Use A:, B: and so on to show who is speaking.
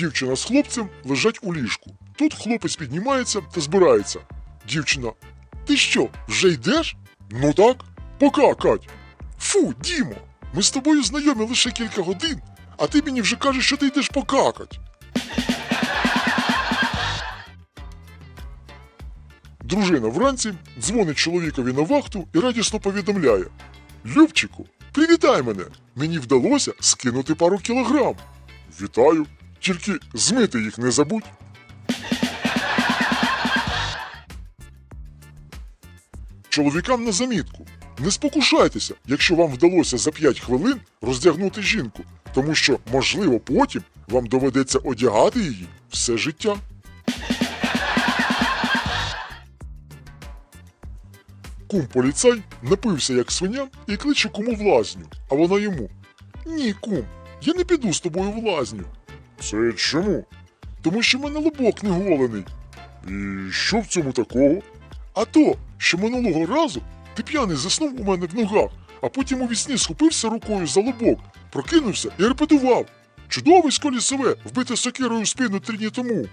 A: Дівчина з хлопцем лежать у ліжку. Тут хлопець піднімається та збирається. Дівчина. Ти що, вже йдеш? Ну так. Пока, Кать. Фу, Дімо, ми з тобою знайомі лише кілька годин, а ти мені вже кажеш, що ти йдеш покакать. Дружина вранці дзвонить чоловікові на вахту і радісно повідомляє: Любчику, привітай мене! Мені вдалося скинути пару кілограм. Вітаю, тільки змити їх не забудь. Чоловікам на замітку. Не спокушайтеся, якщо вам вдалося за 5 хвилин роздягнути жінку, тому що, можливо, потім вам доведеться одягати її все життя. Кум поліцай напився як свиня і кличе куму в лазню, а вона йому. Ні, кум, я не піду з тобою в лазню. Це чому? Тому що в мене лобок не голений. І що в цьому такого? А то, що минулого разу ти п'яний заснув у мене в ногах, а потім у вісні схопився рукою за лобок, прокинувся і репетував. Чудовисько лісове, вбите сокирою в спину три дні тому.